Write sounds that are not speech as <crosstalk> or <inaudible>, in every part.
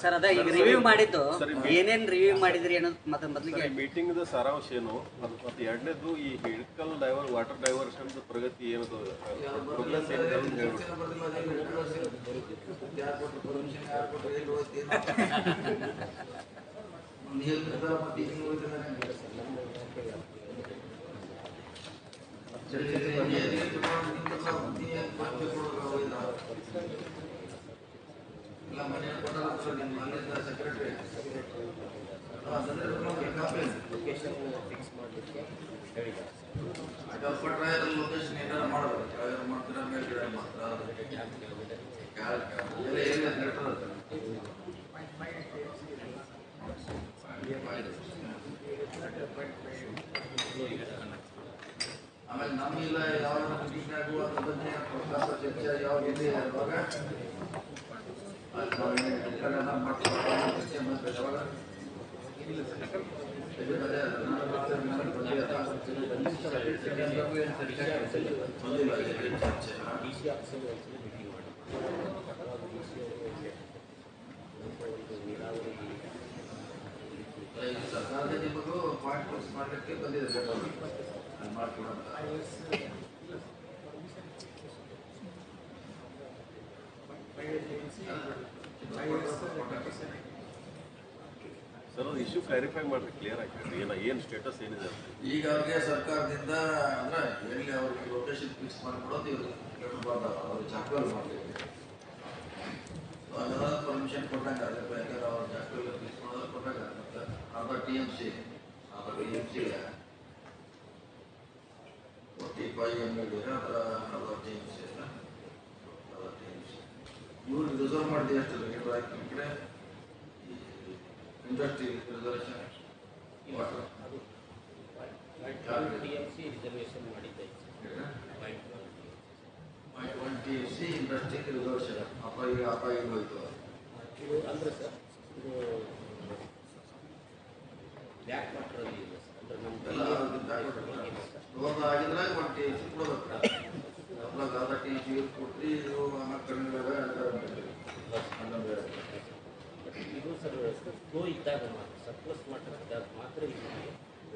Sir ಅದ ಈಗ review ಮಾಡಿದ್ದು. ಸರಿ, ಏನೇನ್ ರಿವ್ಯೂ ಮಾಡಿದ್ರಿ ಅನ್ನೋದು ಮತ್ತೆ ಮೊದಲಿಗೆ ಮೀಟಿಂಗ್ ಸಾರಾಂಶ ಏನು? ಅದು ಮತ್ತೆ ಎರಡನೇದು ಈ ಹಿಡ್ಕಲ್ ಡೈವರ್ ವಾಟರ್ ಡೈವರ್ಷನ್ ಪ್ರಗತಿ ಏನದು ಪ್ರೋಗ್ರೆಸ್ ಏನು ಅಂತ ಹೇಳ್ಬಿಟ್ಟು. <laughs> ಲೊಕೇಶನ್ ಏನಾರ ಮಾಡಬೇಕು ಟ್ರಯಲ್ ಮಾಡ್ತೀರಾ ಮೇಲ್ಗಡೆ ಮಾಡ್ತೀರಾ ಎಲ್ಲ ಏರಿಯಾ ಹೇಳ್ತಾರೆ ಆಮೇಲೆ ನಮ್ಮಿಲ್ಲ ಯಾವ ಮೀಟಿಂಗ್ನಾಗೂ ಅದ್ರ ಬಗ್ಗೆ ಪ್ರಕಾಶ ಚರ್ಚೆ ಯಾವ ಇದೆ ಇರುವಾಗ ಅದು ನಾವು ಏನ್ ಬೇಕಾದ್ರೆ ಮಾಡ್ತೀವಿ ಚರ್ಚೆ ಮಾಡ್ಬೇಕು ಯಾವಾಗ ಇದು ಬೇರೆ ಅದನ್ನ ಮಾಡ್ತಾರೆ, ನಾನು ಬಂದಿಲ್ಲ. ಬಂದಿಲ್ಲ, ಇದು ಚರ್ಚೆ. ಇದು ಸರ್ಕಾರದ ನಿಮಗೂ ಪಾಯಿಂಟ್ ಫಿಕ್ಸ್ ಮಾಡಲಿಕ್ಕೆ ಬಂದಿದೆ ಲೆಟರ್ ಅದು ಮಾಡ್ಕೊಡೋಣ ಸರ್ ಅದು ಇಶ್ಯೂ ಕ್ಲಾರಿಫೈ ಮಾಡ್ರಿ ಕ್ಲಿಯರ್ ಆಗಿ ಏನ, ಏನು ಸ್ಟೇಟಸ್ ಏನಿದೆ? ಈಗ ಅವ್ರಿಗೆ ಸರ್ಕಾರದಿಂದ, ಅಂದ್ರೆ ಎಲ್ಲಿ ಅವ್ರಿಗೆ ಲೊಕೇಶನ್ ಫಿಕ್ಸ್ ಮಾಡಿಕೊಡೋದು ಇವ್ರಿಗೆ ಕೇಳಬಾರ್ದು ಅವ್ರಿಗೆ ಜಾಕ್ವೆಲ್ ಮಾಡಲಿಕ್ಕೆ ಅದರ ಪರ್ಮಿಷನ್ ಕೊಟ್ಟಾಗ ಅದಕ್ಕೆ ಯಾಕಂದ್ರೆ ಅವ್ರು ಜಾಕ್ವೆಲ್ ಫಿಕ್ಸ್ ಮಾಡೋದು ಕೊಟ್ಟಾಗ, ಮತ್ತೆ ಅರ್ಧ ಟಿ ಎಂ ಸಿ ಅರ್ಧ T M C forty five M L ಅದರ ಅರ್ಧ ಟಿ ಎಂ ಸಿ ಅರ್ಧ ಟಿ ಎಂ ಸಿ ಇವ್ರಿಗೆ ರಿಸರ್ವ್ ಮಾಡಿದೆ ಎಷ್ಟು ಈ ಕಡೆ industry reservation water TMC reservation ಮಾಡಿದ್ದೆ ಒನ್ ಟ್ವೆಂಟಿ ಸಿ ಇಂಡಸ್ಟ್ರಿ ಈಗ ಅಪ್ಪ ಈಗ ಹೋಯ್ತು ಅಂದ್ರೆ ಸರ್ ಇದು ಬ್ಯಾಕ್ ವಾಟರಲ್ಲಿ ಇದೆ ಸರ್ ಅಂದ್ರೆ ಎಲ್ಲ ನಮ್ಮ ಒಂದು ಆಗಿದ್ರೆ ಒನ್ ಟಿ ಸಿ ಕೊಡ್ಬೇಕು ಎಲ್ಲ ಅರ್ಧ ಟಿ ಸಿ ಕೊಟ್ಟು ಇದು ಆಮೇಲೆ ಕಡಿಮೆ ಇದು ಸರ್ ಫ್ಲೋ ಇದ್ದಾಗ ಮಾತ್ರ ಸರ್ಪ್ಲಸ್ ವಾಟರ್ ಇದ್ದಾಗ ಮಾತ್ರ ಇದಕ್ಕೆ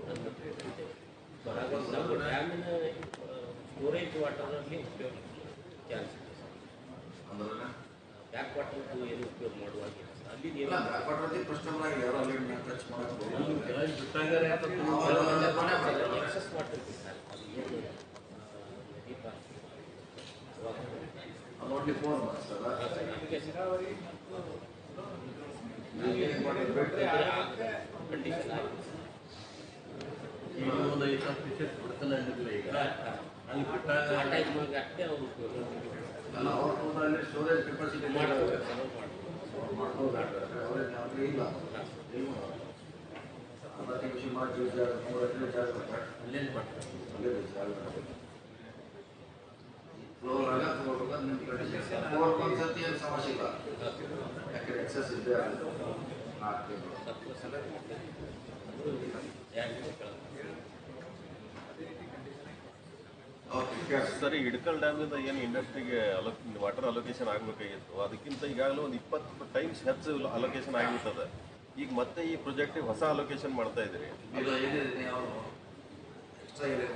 ಅನುಮತಿ ಕೊಟ್ಟಿದ್ದೇವೆ ಸೊ ಹಾಗಾಗಿ ನಾವು ಡ್ಯಾಮಿನ ಸ್ಟೋರೇಜ್ ವಾಟರಲ್ಲಿ ಉಪಯೋಗ ಚಾನ್ಸ್ ಇದೆ ಸರ್. ಅಂದ್ರೆ ಬ್ಯಾಕ್ ವಾಟರ್ ಏನು ಉಪಯೋಗ ಮಾಡುವಾಗಿಲ್ಲ ಸರ್. ಅಲ್ಲಿ ಇಲ್ಲ ಏನು ಬ್ಯಾಕ್ವಾಟರ್ ಕಸ್ಟಮರ್ ಆಗಿ ಯಾರೋ ಅಲ್ಲಿ ಟಚ್ ಮಾಡಕ್ಕೆ ಎಕ್ಸಸ್ ವಾಟರ್ ಬಿಡ್ತಾರೆ ಅದು ಏನು ದೀಪ ಅದು ಓನ್ಲಿ ಫೋನ್ ಮಾಡ್ತಾರ ಕಂಡೀಷನ್ ಆಗಿದೆ. ಆ ಟೈಮ್ನಾಗ ಅಷ್ಟೇ ಅವರು ಉಪಯೋಗ ಅಲ್ಲ ಅವ್ರ ಫೋನಲ್ಲಿ ಸ್ಟೋರೇಜ್ ಕೆಪಾಸಿಟಿ ಮಾಡ್ತಾರೆ ಮಾಡ್ಬೋದು. ಅವ್ರಿಗೆ ಅವ್ರಿಗೆ ಇಲ್ಲ ಇಲ್ಲ. ಅರ್ಧ ಟಿ ಸಿ ಮಾಡಿ ಮೂರು ಎಕರೆ ಜಾಗ ಅಲ್ಲೇ ಮಾಡ್ತಾರೆ. ಅಲ್ಲೇ ಜಾಗ ಫ್ಲೋರ್ ಆಗ ಫ್ಲೋರ್ ಆಗ ನಿಂತ್ಕೊಂಡಿದೆ ಫ್ಲೋರ್ ಒಂದು ಸತಿ ಏನು ಸಮಸ್ಯೆ ಇಲ್ಲ. ಯಾಕಂದ್ರೆ ಎಕ್ಸಸ್ ಇದೆ ನಾಲ್ಕು ತಿಂಗಳು ಸರ್ಪ್ಲಸ್ ಎಲ್ಲ ಮಾಡ್ತಾರೆ ಯಾಕೆ ಕೇಳಲ್ಲ ಓಕೆ ಸರಿ ಹಿಡ್ಕಲ್ ಡ್ಯಾಮಿಂದ ಏನು ಇಂಡಸ್ಟ್ರಿಗೆ ಅಲೋ ವಾಟರ್ ಅಲೋಕೇಶನ್ ಆಗಬೇಕಾಗಿತ್ತು. ಅದಕ್ಕಿಂತ ಈಗಾಗಲೇ ಒಂದು ಇಪ್ಪತ್ತು ಟೈಮ್ಸ್ ಹೆಚ್ಚು ಅಲೋಕೇಶನ್ ಆಗಿರ್ತದೆ ಈಗ ಮತ್ತೆ ಈ ಪ್ರಾಜೆಕ್ಟಿಗೆ ಹೊಸ ಅಲೋಕೇಶನ್ ಮಾಡ್ತಾ ಇದ್ದೀರಿ. ಇದು ಏನಿದೆ ಎಕ್ಸ್ಟ್ರಾ ಇದೆ.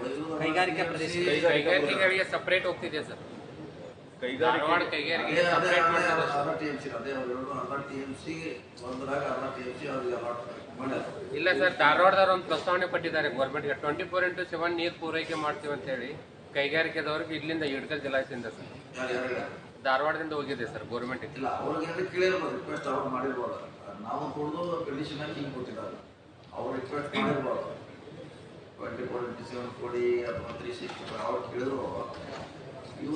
ಕೈಗಾರಿಕಾ ಪ್ರದೇಶ. ಕೈಗಾರಿಕೆಗಳಿಗೆ ಸಪರೇಟ್ ಹೋಗ್ತಿದೆ ಸರ್. ಕೈಗಾರಿಕೆ ಧಾರವಾಡ ಸಪರೇಟ್ ಮಾಡ್ತಾರೆ ಇಲ್ಲ ಸರ್ ಧಾರವಾಡದವ್ರು ಒಂದು ಪ್ರಸ್ತಾವನೆ ಪಟ್ಟಿದ್ದಾರೆ ಗೌರ್ಮೆಂಟ್ಗೆ ಟ್ವೆಂಟಿ ಫೋರ್ ಇಂಟು ಸೆವೆನ್ ನೀರು ಪೂರೈಕೆ ಮಾಡ್ತೀವಿ ಅಂತ ಹೇಳಿ. ಕೈಗಾರಿಕೆದವ್ರಿಗೆ ಇಲ್ಲಿಂದ ಇಡ್ಕಲ್ ಜಲಾಶಯದಿಂದ ಸರ್. ಧಾರವಾಡದಿಂದ ಹೋಗಿದೆ ಸರ್ ಗೌರ್ಮೆಂಟ್ ಇಲ್ಲ ಅವ್ರಿಗೆ ಕೇಳಿರ್ಬೋದು ರಿಕ್ವೆಸ್ಟ್ ಅವ್ರು ಮಾಡಿರ್ಬೋದು. ನಾವು ಕೊಡೋದು ಕಂಡೀಷನ್ ಆಗಿ ಹಿಂಗೆ ಗೊತ್ತಿಲ್ಲ ಅವ್ರು ರಿಕ್ವೆಸ್ಟ್ ಮಾಡಿರ್ಬೋದು. ಟ್ವೆಂಟಿ ಫೋರ್ ಇಂಟು ಸೆವೆನ್ ಕೊಡಿ ಅಥವಾ ತ್ರೀ ಸಿಕ್ಸ್ಟಿ ಅವ್ರು ಕೇಳಿದ್ರು.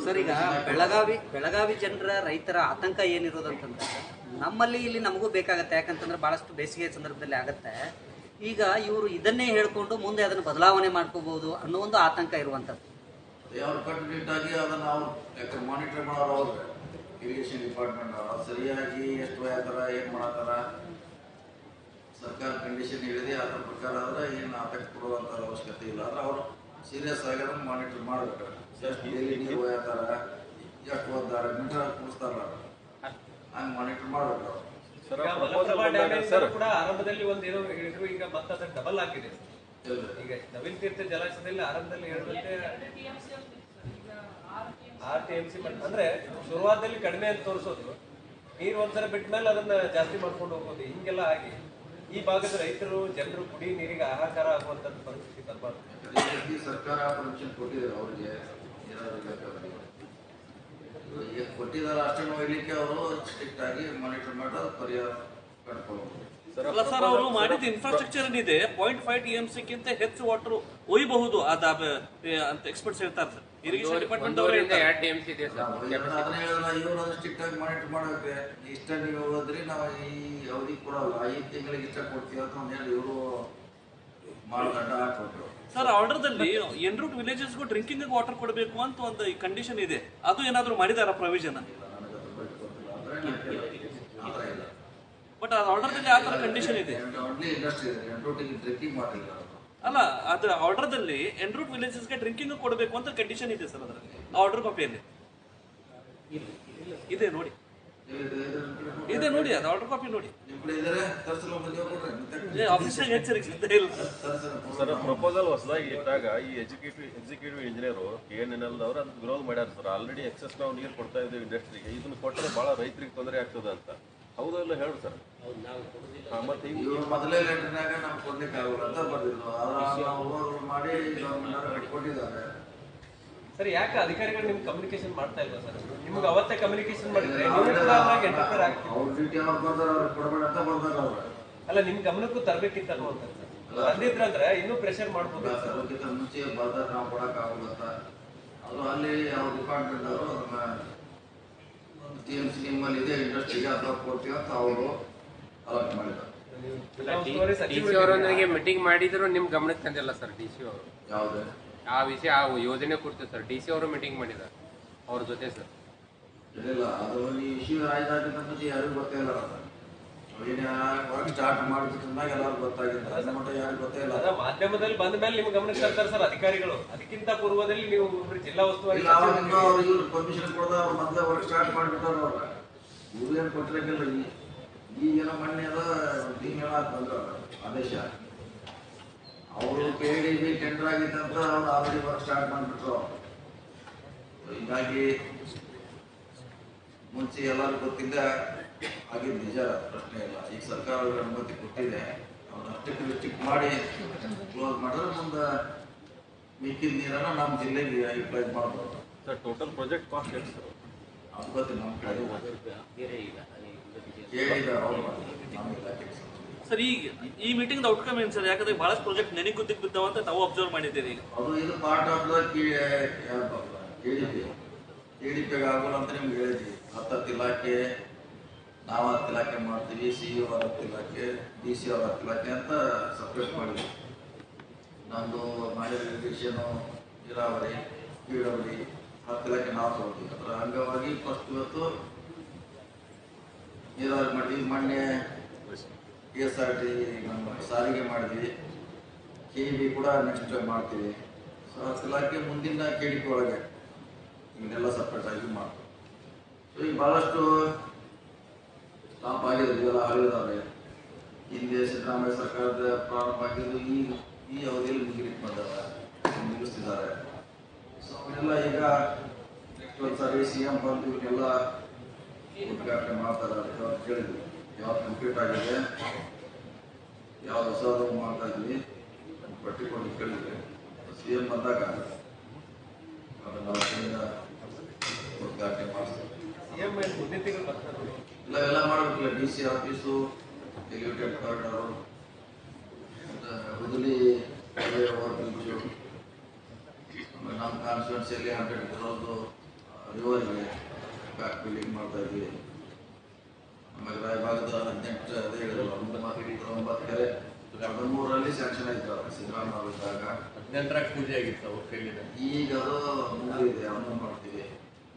ಸರ್ ಈಗ ಬೆಳಗಾವಿ ಬೆಳಗಾವಿ ಜನರ ರೈತರ ಆತಂಕ ಏನಿರೋದಂತಂದ್ರೆ ನಮ್ಮಲ್ಲಿ ಇಲ್ಲಿ ನಮಗೂ ಬೇಕಾಗತ್ತೆ. ಯಾಕಂತಂದ್ರೆ ಬಹಳಷ್ಟು ಬೇಸಿಗೆ ಸಂದರ್ಭದಲ್ಲಿ ಆಗತ್ತೆ. ಈಗ ಇವರು ಇದನ್ನೇ ಹೇಳ್ಕೊಂಡು ಮುಂದೆ ಅದನ್ನು ಬದಲಾವಣೆ ಮಾಡ್ಕೋಬಹುದು ಅನ್ನೋ ಒಂದು ಆತಂಕ ಇರುವಂಥದ್ದು. ಅವ್ರು ಕಟ್ಟುನಿಟ್ಟಾಗಿ ಅದನ್ನು ಅವ್ರು ಯಾಕೆ ಮಾನಿಟರ್ ಮಾಡೋರು ಅವ್ರು. ಇರಿಗೇಷನ್ ಡಿಪಾರ್ಟ್ಮೆಂಟ್ ಅವರು. ಸರಿಯಾಗಿ ಎಷ್ಟು ಯಾತರ ಏನು ಮಾಡತ್ತಾರ ಸರ್ಕಾರ ಕಂಡೀಷನ್ ಹೇಳಿದೆ ಅದ್ರ ಪ್ರಕಾರ ಆದರೆ ಏನು ಅಫೆಕ್ಟ್ ಕೊಡುವಂಥ ಅವಶ್ಯಕತೆ ಇಲ್ಲ. ಆದರೆ ಅವರು ಸೀರಿಯಸ್ ಆಗಿ ಅದನ್ನು ಮಾನಿಟರ್ ಮಾಡಬೇಕು. ಎಷ್ಟು ಡೈಲಿ ನೀರು ಒಯ್ಯತ್ತಾರ ಎಷ್ಟು ಓದ್ತಾರೆ ಮೀಟರ್ ಕೂಡಿಸ್ತಾರ ಹಂಗೆ ಮಾನಿಟರ್ ಮಾಡಬೇಕು ಸರ್, ಆರಂಭದಲ್ಲಿ ಒಂದು ಏನೋ ಹೇಳಿದ್ರು ಈಗ ಮತ್ತೆ ಅದಕ್ಕೆ ಡಬಲ್ ಆಗಿದೆ? ಈಗ ನವೀನ್ ತೀರ್ಥ ಜಲಾಶಯದಲ್ಲಿ ಆರಂಭದಲ್ಲಿ ಹೇಳಿದಂತೆ ಆರ್ ಟಿ ಎಂ ಸಿ ಅಂದ್ರೆ ಶುರುವಾತದಲ್ಲಿ ಕಡಿಮೆ ಅಂತ ತೋರಿಸೋದು. ನೀರು ಒಂದ್ಸಲ ಬಿಟ್ಟ ಮೇಲೆ ಅದನ್ನ ಜಾಸ್ತಿ ಮಾಡ್ಕೊಂಡು ಹೋಗೋದು ಹಿಂಗೆಲ್ಲ ಆಗಿ ಈ ಭಾಗದ ರೈತರು ಜನರು ಕುಡಿ ನೀರಿಗೆ ಆಹಾಕಾರ ಆಗುವಂತ ಪರಿಸ್ಥಿತಿ ಬರಬಾರ್ದು. ಸರ್ಕಾರ ಪರ್ಮಿಷನ್ ಕೊಟ್ಟಿದ್ದಾರೆ ಅವ್ರಿಗೆ. ಈಗ ಕೊಟ್ಟಿದ್ದಾರೆ ಅಷ್ಟನ್ನು ಒಯ್ಲಿಕ್ಕೆ ಅವರು ಸ್ಟ್ರಿಕ್ಟ್ ಆಗಿ ಮಾನಿಟರ್ ಮಾಡಿ ಪರಿಹಾರ ಕಂಡುಕೊಳ್ಳಬಹುದು. ಸರ್ ಅಲ್ಲ ಸರ್ ಅವರು ಮಾಡಿದ ಇನ್ಫ್ರಾಸ್ಟ್ರಕ್ಚರ್ ಏನಿದೆ ಪಾಯಿಂಟ್ ಫೈವ್ ಟಿ ಎಂ ಸಿಕ್ಕಿಂತ ಹೆಚ್ಚು ವಾಟರ್ ಒಯ್ಯಬಹುದು ಅದ ಅಂತ ಎಕ್ಸ್ಪರ್ಟ್ಸ್ ಹೇಳ್ತಾರೆ ಸರ್. ಇರಿಗೇಷನ್ ಡಿಪಾರ್ಟ್ಮೆಂಟ್ ಅವರು ಒಂದೂವರೆಯಿಂದ ಹೇಳ್ತಾರೆ. ಎರಡು ಟಿ ಎಂ ಸಿ ಇದೆ ಸರ್. ಇವರು ಸ್ಟ್ರಿಕ್ಟ್ ಆಗಿ ಮಾನಿಟರ್ ಮಾಡಕ್ಕೆ ಇಷ್ಟ ನೀವು ಹೋದ್ರಿ ನಾವು ಈ ಅವಧಿ ಕೊಡಲ್ಲ ಐದು ತಿಂಗಳಿಗೆ ಇಷ್ಟ ಕೊಡ್ತೀವಿ ಅಂತ ಒಂದು ಹೇಳಿ ಇವರು ಮಾನದಂಡ ಹಾಕೊಟ್ರು ಸರ್ ಆರ್ಡರ್ದಲ್ಲಿ ಎನ್ರೂಟ್ ವಿಲೇಜಸ್ಗೂ ಡ್ರಿಂಕಿಂಗ್ ವಾಟರ್ ಕೊಡಬೇಕು ಅಂತ ಒಂದು ಕಂಡೀಷನ್ ಇದೆ. ಅದು ಏನಾದರೂ ಮಾಡಿದಾರ ಪ್ರೊವಿಷನ್ ನನಗೆ ಅದ್ರ ಬಗ್ಗೆ ಗೊತ್ತಿಲ್ಲ ಅಂದ್ರೆ ನಾನು ಕೇಳಿಲ್ಲ. ಆ ಥರ ಇಲ್ಲ ಬಟ್ ಅದು ಆರ್ಡರ್ದಲ್ಲಿ ಆ ಥರ ಕಂಡೀಷನ್ ಇದೆ. ಅಲ್ಲ ಅದು ಆರ್ಡರ್ದಲ್ಲಿ ಎಂಡ್ರೂಟ್ ವಿಲೇಜಸ್ಗೆ ಡ್ರಿಂಕಿಂಗ್ ಕೊಡಬೇಕು ಅಂತ ಕಂಡೀಷನ್ ಇದೆ ಸರ್ ಅದರಲ್ಲಿ ಆರ್ಡರ್ ಕಾಪಿಯಲ್ಲಿ ಇದೆ ನೋಡಿ. ಇದೆ ನೋಡಿ ಅದು ಆರ್ಡರ್ ಕಾಪಿ ನೋಡಿ. ನಿಮ್ಮ ಎಚ್ಚರಿಕೆ ಇಲ್ಲ. ಸರ್ ಪ್ರಪೋಸಲ್ ಹೊಸದಾಗಿ ಇಟ್ಟಾಗ ಈ educative executive engineer K N N L ಅವರು ವಿರೋಧ ಮಾಡ್ಯಾರ ಸರ್. ಆಲ್ರೆಡಿ ಎಕ್ಸಸ್ ನಾವು ನೀರು ಕೊಡ್ತಾ ಇದ್ದೀವಿ ಇಂಡಸ್ಟ್ರಿಗೆ ಇದನ್ನ ಕೊಟ್ಟರೆ ಭಾಳ ರೈತರಿಗೆ ತೊಂದರೆ ಆಗ್ತದೆ ಅಂತ. ಹೌದು ಇಲ್ಲ ಹೇಳಿ ಸರ್. ಅವ್ರು ಮತ್ತೆ ಇವ್ರು ಮೊದಲೇ ಲೆಟರ್ನಾಗ ನಾವು ಕೊಡ್ಲಿಕ್ಕೆ ಆಗಲ್ಲ ಅಂತ ಬರ್ದಿದ್ರು. ಆದ್ರೆ ನಾವು ಹೋಗಿ ಮಾಡಿ ಕೊಟ್ಟಿದ್ದಾರೆ ಸರ್ ಯಾಕೆ ಅಧಿಕಾರಿಗಳು ನಿಮ್ಗೆ ಕಮ್ಯುನಿಕೇಶನ್ ಮಾಡ್ತಾ ಇಲ್ವಾ ಸರ್? ನಿಮ್ಗೆ ಅವತ್ತೇ ಕಮ್ಯುನಿಕೇಶನ್ ಮಾಡಿದ್ರೆ ಅವ್ರ ಡ್ಯೂಟಿ ಅವ್ರು ಬರ್ದಾರ ಅವ್ರಿಗೆ ಕೊಡಬೇಡ ಅಂತ ಬರ್ದಾರ ಅವ್ರು. ಅಲ್ಲ ನಿಮ್ ಗಮನಕ್ಕೂ ತರಬೇಕಿತ್ತು ಅನ್ನುವಂಥದ್ದು ಸರ್? ಬಂದಿದ್ರಂದ್ರೆ ಇನ್ನೂ ಪ್ರೆಷರ್ ಮಾಡ್ಬೋದು ಸರ್. ಮುಂಚೆ ಬರ್ದಾರ ನಾವು ಕೊಡಕ್ ಆಗಲ್ಲ ಅಂತ. ಅದು ಅಲ್ಲಿ ಅವ್ರ ಡಿಪಾರ್ಟ್ಮೆಂಟ್ ಅವರು ಅದನ್ನ ಟಿ ಎಂ ಅಲ್ಲಿ ನಿಮ್ಮಲ್ಲಿ ಇದೆ ಇಂಡಸ್ಟ್ರಿಗೆ ಅಥವಾ ಕೊಡ್ತೀವಿ ಅಂತ ಅವರು ಅಲಾಟ್ ಮಾಡಿದ್ದಾರೆ. ಅವರೊಂದಿಗೆ ಮೀಟಿಂಗ್ ಮಾಡಿದ್ರು ನಿಮ್ ಗಮನಕ್ಕೆ ತಂದಿಲ್ಲ ಸರ್ ಡಿ ಸಿ ಅವರು. ಯಾವುದೇ? ಆ ವಿಷಯ ಆ ಯೋಜನೆ ಕುರಿತು ಸರ್ ಡಿ ಸಿ ಅವರು ಮೀಟಿಂಗ್ ಮಾಡಿದ್ದಾರೆ ಅವ್ರ ಜೊತೆ ಸರ್ ಇಲ್ಲ ಅದು ಈ ಯಾರಿಗೂ ಗೊತ್ತೇ ಇಲ್ಲ ಅದು ಏನೇ ವರ್ಕ್ ಸ್ಟಾರ್ಟ್ ಮಾಡಿಬಿಟ್ಟಾಗ ಎಲ್ಲರೂ ಗೊತ್ತಾಗಿಲ್ಲ ಅದ್ರ ಮಟ್ಟ ಯಾರಿಗೂ ಗೊತ್ತೇ ಇಲ್ಲ. ಅದ ಮಾಧ್ಯಮದಲ್ಲಿ ಬಂದ ಮೇಲೆ ನಿಮ್ಗೆ ಗಮನಕ್ಕೆ ತರ್ತಾರೆ ಸರ್ ಅಧಿಕಾರಿಗಳು. ಅದಕ್ಕಿಂತ ಪೂರ್ವದಲ್ಲಿ ನೀವು ಜಿಲ್ಲಾ ಉಸ್ತುವಾರಿ ಪರ್ಮಿಷನ್ ಕೊಡದ ಅವ್ರು ಮೊದಲೇ ವರ್ಕ್ ಸ್ಟಾರ್ಟ್ ಮಾಡಿಬಿಟ್ಟಾರ ಅವ್ರ. ಇವ್ರು ಏನು ಕೊಟ್ಟಿರಂಗಿಲ್ಲ ಈ ಈ ಏನೋ ಮೊನ್ನೆ ಅದ ತಿಂಗಳ ಬಂದ್ರ ಆದೇಶ. ಅವರು ಕೆ ಡಿ ಬಿ ಟೆಂಡರ್ ಆಗಿತ್ತು ಅಂತ ಅವ್ರು ಆಲ್ರೆಡಿ ವರ್ಕ್ ಸ್ಟಾರ್ಟ್ ಮಾಡಿಬಿಟ್ರು ಹೀಗಾಗಿ ಮುಂಚೆ ಎಲ್ಲರೂ ಗೊತ್ತಿದ್ದ ಆಗಿದ್ದು ನಿಜ ಪ್ರಶ್ನೆ ಇಲ್ಲ. ಈಗ ಸರ್ಕಾರ ಅನುಮತಿ ಕೊಟ್ಟಿದೆ. ಮಾಡಿ ಕ್ಲೋಸ್ ಮಾಡಿದ್ರೆ ಮುಂದೆ ಮಿಕ್ಕಿದ ನೀರನ್ನು ನಮ್ಮ ಜಿಲ್ಲೆಗೆ ಯುಟಿಲೈಸ್ ಮಾಡ್ಬೋದು. ಸರ್ ಟೋಟಲ್ ಪ್ರಾಜೆಕ್ಟ್ ಕಾಸ್ಟ್ ಎಷ್ಟು ಸರ್? ಅದು ಗೊತ್ತಿಲ್ಲ ನಮ್ಮ ಕಡೆ ಅವ್ರು ನಮ್ಮ ಇಲಾಖೆಗೆ ಸರ್ ಈಗ ಈ ಮೀಟಿಂಗ್ ಔಟ್ಕಮ್ ಏನು ಸರ್? ಯಾಕಂದ್ರೆ ಬಹಳಷ್ಟು ಪ್ರಾಜೆಕ್ಟ್ ನೆನಗೆ ಗುದ್ದಿಗೆ ಬಿದ್ದಾವ ಅಂತ ತಾವು ಅಬ್ಸರ್ವ್ ಮಾಡಿದ್ದೀರಿ ಈಗ. ಅದು ಇದು ಪಾರ್ಟ್ ಆಫ್ ದ ಡಿ ಪಿಗೆ ಆಗೋಲ್ಲ ಅಂತ ನಿಮ್ಗೆ ಹೇಳಿದ್ವಿ ಹತ್ತತ್ತು ಇಲಾಖೆ ನಾವು ಹತ್ತು ಇಲಾಖೆ ಮಾಡ್ತೀವಿ ಸಿ ಇ ಅವ್ರ ಹತ್ತು ಇಲಾಖೆ ಡಿ ಸಿ ಅವ್ರ ಹತ್ತು ಇಲಾಖೆ ಅಂತ ಸಪ್ರೇಟ್ ಮಾಡಿದ್ವಿ. ನಮ್ಮದು ಮಾಡಿದ ಇರಿಗೇಷನು ನೀರಾವರಿ ಪಿ ಡಬ್ಲ್ಯೂ ಹತ್ತು ಇಲಾಖೆ ನಾವು ತೊಗೊಳ್ತೀವಿ. ಅದರ ಅಂಗವಾಗಿ ಫಸ್ಟ್ ಇವತ್ತು ನೀರಾವರಿ ಮಾಡಿದ್ವಿ. ಮೊನ್ನೆ ಕೆ ಎಸ್ ಆರ್ ಟಿ ನಮ್ಮ ಸಾರಿಗೆ ಮಾಡಿದ್ವಿ. ಕೆ ಬಿ ಕೂಡ ನೆಕ್ಸ್ಟ್ ಮಾಡ್ತೀವಿ. ಸೊ ಹತ್ತು ಇಲಾಖೆ ಮುಂದಿನ ಕೆ ಡಿ ಪಿ ಒಳಗೆ. ಇವನ್ನೆಲ್ಲ ಸಪ್ರೇಟ್ ಆಗಿ ಮಾಡ್ತೀವಿ. ಸೊ ಈಗ ಭಾಳಷ್ಟು ಸ್ಟಾಪ್ ಆಗಿದೆ ಇವೆಲ್ಲ ಆಗಿದಾವೆ ಹಿಂದೆ ಸಿದ್ದರಾಮಯ್ಯ ಸರ್ಕಾರದ ಪ್ರಾರಂಭ ಆಗಿದ್ದು ಈ ಈ ಅವಧಿಯಲ್ಲಿ ಮುಗಿಲಿಕ್ಕೆ ಬಂದವ ಮುಗಿಸ್ತಿದ್ದಾರೆ. ಸೊ ಅವರೆಲ್ಲ ಈಗ ನೆಕ್ಸ್ಟ್ ಒಂದು ಸಾರಿ ಸಿ ಎಂ ಬಂದು ಇವನ್ನೆಲ್ಲ ಉದ್ಘಾಟನೆ ಮಾಡ್ತಾರೆ ಅಂತ ಕೇಳಿದ್ವಿ ಯಾವ್ದು ಕಂಪ್ಲೀಟ್ ಆಗಿದೆ, ಯಾವ್ದು ಹೊಸದು ಮಾಡ್ತಾ ಇದ್ವಿ ಪಟ್ಟಿ ಕೊಟ್ಟು ಕೇಳಿದ್ವಿ ಸಿ ಎಂ ಬಂದಾಗ ಅದನ್ನ ಅವತ್ತಿಂದ ಉದ್ಘಾಟನೆ ಮಾಡಿಸ್ತೀವಿ ಸಿಎಂ ಮುಂದಿನ ತಿಂಗಳು ಬರ್ತಾರೆ ಇಲ್ಲ ಎಲ್ಲ ಮಾಡಬೇಕಿಲ್ಲ D C office elevated corridor Hudli over bridge ನಮ್ಮ ಕಾನ್ಸ್ಟಿಟ್ಯೂನ್ಸಿಯಲ್ಲಿ ಹಂಡ್ರೆಡ್ ಕ್ರೋರ್ದು ರಿವರ್ಗೆ ಬ್ಯಾಕ್ ಬಿಲ್ಡಿಂಗ್ ಮಾಡ್ತಾ ಇದ್ವಿ ಆಮೇಲೆ ರಾಯಭಾಗದ ಹದಿನೆಂಟು ಅದೇ ಹೇಳಿದ್ರು ಒಂಬತ್ತು ಒಂಬತ್ತು ಕೆರೆ ಹದಿಮೂರರಲ್ಲಿ ಸ್ಯಾಂಕ್ಷನ್ ಆಯ್ತು ಸಿದ್ದರಾಮಯ್ಯ ಇದ್ದಾಗ. ಹದಿನೆಂಟರಾಗ ಪೂಜೆ ಆಗಿತ್ತು ಅವ್ರ ಕೈಲಿದೆ ಈಗ ಅದು ಮುಗಿದಿದೆ ಅವನ್ನ ಮಾಡ್ತೀವಿ.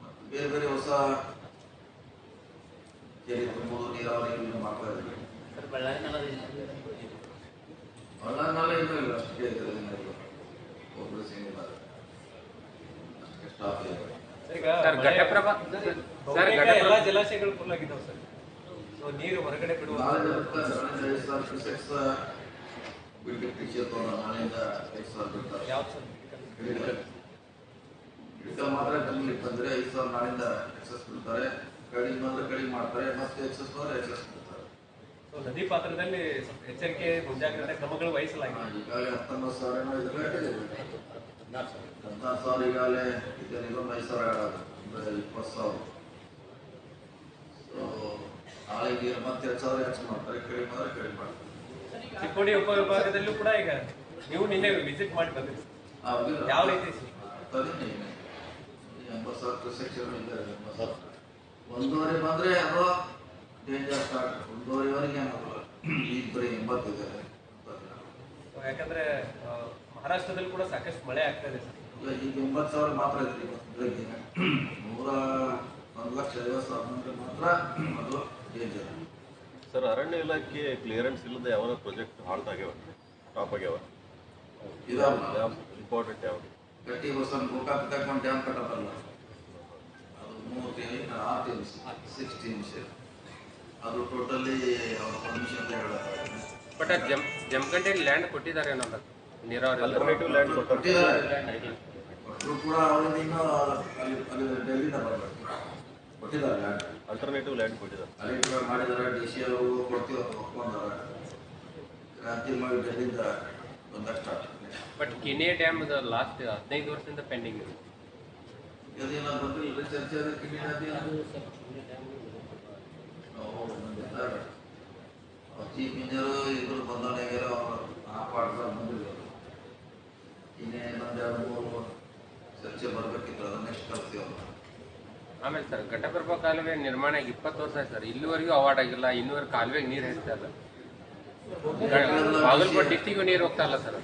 ಮತ್ತು ಬೇರೆ ಬೇರೆ ಹೊಸ ಕೆರೆ ತುಂಬುದು ನೀರಾವರಿ ಇದನ್ನ ಮಾಡ್ತಾ ಇದ್ದೀವಿ ಸರ್ ಬಳ್ಳಾರಿನಲ್ಲ ಇನ್ನೂ ಇಲ್ಲ ಅಷ್ಟೇ ಏನಿಲ್ಲ ಒಬ್ಬರು ಏನಿಲ್ಲ ಅಷ್ಟೇ ಬಹುತೇಕ ಘಟಪ್ರಭಾ ಎಲ್ಲಾ ಜಲಾಶಯಗಳು ಫುಲ್ ಆಗಿದಾವೆ ಸರ್ ಸೊ ನೀರು ಹೊರಗಡೆ ಬಿಡುವ ನಾಳೆಯಿಂದ ಬಿಡ್ತಾರೆ ನಾಳೆಯಿಂದ ಯಾವ್ದು ಸರ್ ಮಾತ್ರ ಕಮ್ಮಿ ಇರ್ತಂದ್ರೆ ಐದು ಸಾವಿರ ನಾಳೆಯಿಂದ ಎಕ್ಸಸ್ ಬಿಡ್ತಾರೆ ಕಡಿಮೆ ಬಂದ್ರೆ ಕಡಿಮೆ ಮಾಡ್ತಾರೆ ಮತ್ತೆ ಎಕ್ಸಸ್ ಬಂದ್ರೆ ಎಕ್ಸಸ್ ಮಾಡ್ತಾರೆ ಸೊ ನದಿ ಪಾತ್ರದಲ್ಲಿ ಎಚ್ಚರಿಕೆ ಮುಂಜಾಗ್ರತೆ ಕ್ರಮಗಳು ವಹಿಸಲಾಗಿದೆ. ಈಗಾಗಲೇ ಹತ್ತೊಂಬತ್ತು ಸಾವಿರ ಏನೋ ಇದ್ರೆ ಹದಿನಾರು ಸಾವಿರ. ಈಗಾಗಲೇ ಐದು ಸಾವಿರ ಆಗೋದು ಅಂದ್ರೆ ಇಪ್ಪತ್ತು ಸಾವಿರ. ಸೊ ಮತ್ತೆ ಎರಡು ಸಾವಿರ ಹೆಚ್ಚು ಮಾಡ್ತಾರೆ ಕಡಿಮೆ ಮಾಡಿದ್ರೆ ಕಡಿಮೆ ಮಾಡ್ತಾರೆ. ಚಿಕ್ಕೋಡಿ ಉಪವಿಭಾಗದಲ್ಲೂ ಕೂಡ ಈಗ ನೀವು ನಿನ್ನೆ ವಿಸಿಟ್ ಮಾಡಿ ಬಂದಿರಿ ಯಾವ ರೀತಿ. ಈ ಎಂಬತ್ತು ಸಾವಿರ ಕ್ಯೂಸೆಕ್ಸ್ ಇದ್ದಾರೆ ಎಂಬತ್ತು ಸಾವಿರ. ಒಂದೂವರೆ ಬಂದ್ರೆ ಅದು ಡೇಂಜರ್ ಸ್ಟಾರ್ಟ್ ಒಂದೂವರೆವರೆಗೆ ಏನಾಗಲ್ಲ ಈಗ ಬರೀ ಎಂಬತ್ತಿದೆ So, ಯಾಕಂದ್ರೆ ಮಹಾರಾಷ್ಟ್ರದಲ್ಲಿ ಕೂಡ ಸಾಕಷ್ಟು ಮಳೆ ಆಗ್ತಾ ಇದೆ ಸರ್. ಈಗ ಎಂಬತ್ತು ಸಾವಿರ ಮಾತ್ರ ಇದೆ ಇವತ್ತು ಬೆಳಗ್ಗೆ. ನೂರ ಒಂದು ಲಕ್ಷ ಐವತ್ತು ಸಾವಿರ ಮಾತ್ರ ಅದು ಡೇಂಜರ್ ಸರ್ ಅರಣ್ಯ ಇಲಾಖೆ ಕ್ಲಿಯರೆನ್ಸ್ ಇಲ್ಲದೆ ಯಾವ ಪ್ರಾಜೆಕ್ಟ್ ಹಾಲ್ಟ್ ಆಗ್ಯಾವ ಟಾಪ್ ಆಗ್ಯಾವ? ಇದಾವ? ಇಂಪಾರ್ಟೆಂಟ್ ಯಾವ ಗಟ್ಟಿ ಹೊಸ ಗೋಕಾಕ್ ತಗೊಂಡು ಡ್ಯಾಮ್ ಕಟ್ಟೋದಲ್ಲ ಆರು ಟೀಮ್ಸ್ ಸಿಕ್ಸ್ ಟೀಮ್ಸ್ ಅದು ಟೋಟಲಿ ಅವ್ರ ಪರ್ಮಿಷನ್ ಅಂತ ಹೇಳೋದು ಬಟ್ ಆ ಜಮ್ ಜಮಖಂಡಿಯಲ್ಲಿ ಲ್ಯಾಂಡ್ ಕೊಟ್ಟಿದ್ದಾರೆ ಅನ್ನೋದು ನೀರಾವರಿ ಅಲ್ಟರ್ನೇಟಿವ್ ಲ್ಯಾಂಡ್ ಕೊಟ್ಟಿದ್ದಾರೆ ಕೊಟ್ಟರು ಕೂಡ ಅವರಿಂದ ಇನ್ನೂ ಅಲ್ಲಿ ಅಲ್ಲಿ ಡೆಲ್ಲಿಂದ ಬರಬೇಕು ಕೊಟ್ಟಿದ್ದಾರೆ ಲ್ಯಾಂಡ್ ಅಲ್ಟರ್ನೇಟಿವ್ ಲ್ಯಾಂಡ್ ಕೊಟ್ಟಿದ್ದಾರೆ ಅಲ್ಲಿ ಕೂಡ ಮಾಡಿದ್ದಾರೆ ಡಿ ಸಿ ಅವರು ಕೊಡ್ತೀವಿ ಅಂತ ಒಪ್ಕೊಂಡಾರೆ ಅಂತಿಮವಾಗಿ ಡೆಲ್ಲಿಂದ ಬಂದಾಗ ಸ್ಟಾರ್ಟ್ ಬಟ್ ಕಿನೇ ಡ್ಯಾಮ್ ಲಾಸ್ಟ್ ಹದಿನೈದು ವರ್ಷದಿಂದ ಪೆಂಡಿಂಗ್ ಇದೆ ಬಂದಿಲ್ಲ ಚರ್ಚೆ ಚೀಫ್ ಇಂಜಿನಿಯರ್ ಇಬ್ಬರು ಆ ಪಾಠ ಬಂದಿಲ್ಲ ಎರಡು ಮೂರು ಚರ್ಚೆ ಬರಬೇಕಿತ್ತು ಅದನ್ನ ನೆಕ್ಸ್ಟ್ ಕಲ್ತೀವಿ ಅವ್ರು ಆಮೇಲೆ ಸರ್ ಘಟಪ್ರಭಾ ಕಾಲುವೆ ನಿರ್ಮಾಣ ಆಗಿ ಇಪ್ಪತ್ತು ವರ್ಷ ಆಯ್ತು ಸರ್. ಇಲ್ಲಿವರೆಗೂ ಅವಾರ್ಡ್ ಆಗಿಲ್ಲ ಇನ್ನೂವರೆಗೆ ಕಾಲುವೆಗೆ ನೀರು ಹರಿಸ್ತಾ ಇಲ್ಲ. ಬಾಗಲಕೋಟೆ ಡಿಸ್ಟಿಗೂ ನೀರು ಹೋಗ್ತಾ ಇಲ್ಲ ಸರ್.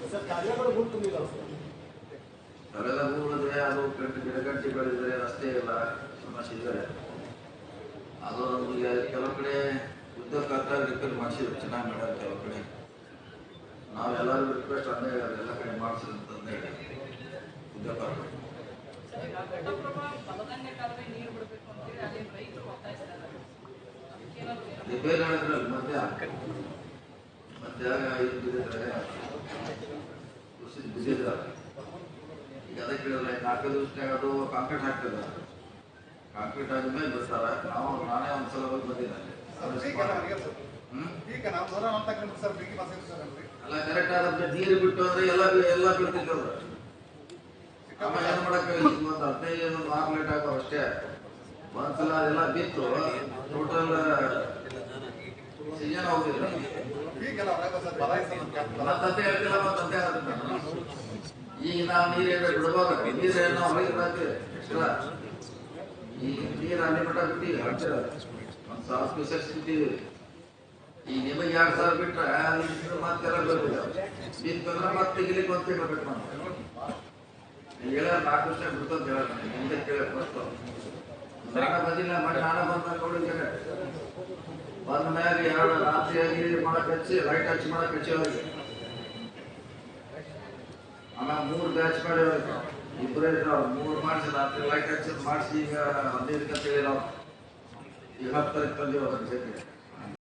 ಅವೆಲ್ಲ ಹೂಳಿದ್ರೆ ಅದು ಗಂಟೆ ಗಿಡಗಟ್ಟಿ ಬೆಳೆದ್ರೆ ರಸ್ತೆ ಇಲ್ಲ ಸಮಸ್ಯೆ ಇದ್ದಾರೆ ಅದು ನಮಗೆ ಕೆಲವು ಕಡೆ ಉದ್ಯೋಗ ಕರೆಕ್ಟಾಗಿ ರಿಪೇರ್ ಮಾಡಿಸಿದ್ರು, ಚೆನ್ನಾಗಿ ಮಾಡ್ಯಾರ ಕೆಲವು ಕಡೆ. ನಾವೆಲ್ಲರೂ ರಿಕ್ವೆಸ್ಟ್ ಅಂದೇ ಎಲ್ಲ ಕಡೆ ಮಾಡಿಸಿದ್ರು ಅಂತಂದೇ ಕರೆಕ್ಟ್ ರಿಪೇರ್ ಹೇಳಿದ್ರಲ್ಲ ಮಧ್ಯ ಇದು ಬಿದ್ದಿದ್ರೆ ಕುಸಿದು ಬಿದ್ದಿದ್ದಾರೆ ಹೇಳಿದ್ರೆ ನಾಲ್ಕು ದಿವಸನಾಗ ಅದು ಕಾಂಕ್ರೀಟ್ ಹಾಕ್ತದೆ ಕಾಂಕ್ರೀಟ್ ಆದ್ಮೇಲೆ ಬಿಡ್ತಾರ ನಾವು ನಾನೇ ಒಂದ್ಸಲ ಹೋಗಿ ಬಂದಿದ್ದೆ ಅಲ್ಲ. ಕರೆಕ್ಟ್ ಆದ್ರೆ ನೀರು ಬಿಟ್ಟು ಅಂದ್ರೆ ಎಲ್ಲ ಎಲ್ಲ ಬಿಡ್ತಿದ್ದವ್ರು ಆಮೇಲೆ ಏನ್ ಮಾಡಕ್ಕೆ ಒಂದು ಹದಿನೈದು ಒಂದು ಆರು ಲೇಟ್ ಆಗೋ ಅಷ್ಟೇ. ಒಂದ್ಸಲ ಅದೆಲ್ಲ ಬಿತ್ತು. ಟೋಟಲ್ ಸೀಸನ್ ಹೋಗಿಲ್ಲ ಮತ್ತೆ ಹೇಳ್ತಿಲ್ಲ ಮತ್ತೆ ಈಗ ನಾವು ನೀರೇನು ಏನು ಬಿಡ್ಬೋದು ಏನೋ ಬಿಡ್ತೀವಿ ಎಕ್ಸ್ಟ್ರಾ ಈಗ ನೀರ್ ಅಲ್ಲಿ ಮಟ್ಟ ಬಿಟ್ಟಿವಿ ಈ ಒಂದು ಸಾವಿರ ಬಿಟ್ಟಿವಿ ಈಗ ನಿಮಗೆ ಎರಡು ಸಾವಿರ ಬಿಟ್ರೆ ಮತ್ತೆಲ್ಲ ಬರ್ಬೋದು ಬಿತ್ತಂದ್ರೆ ಮತ್ತೆ ತೆಗಿಲಿಕ್ಕೆ ಒಂದು ತಿಂಗಳು ಬೇಕು ನಾನು ಹೇಳ ನಾಲ್ಕು ವರ್ಷ ಬಿಡ್ತಂತ ಹೇಳ ಮುಂದೆ ಕೇಳ ಫಸ್ಟ್. ನಾನು ಬಂದಿಲ್ಲ, ಮತ್ತೆ ನಾನು ಬಂದ ನೋಡಿ ಬಂದ ಮ್ಯಾಗ ಎರಡು ರಾತ್ರಿ ಆಗಿ ಮಾಡಕ್ ಹಚ್ಚಿ ಲೈಟ್ ಹಚ್ಚಿ ಮಾಡಕ್ ಹಚ್ಚಿ ಅವ್ರಿಗೆ. ಆಮೇಲೆ ಮೂರು ಬ್ಯಾಚ್ ಮಾಡಿ ಇಬ್ಬರೇ ಅವ್ರು. ಮೂರು ಮಾಡಿಸಿ ರಾತ್ರಿ ಲೈಟ್ ಹಚ್ಚಿದ್ ಮಾಡಿಸಿ ಈಗ ಹದಿನೈದು ಗಂಟೆ ಹೇಳಿರೋ ಈಗ ತಾರೀಕು ತಂದಿರೋ ಅದ್ರ ಜೊತೆ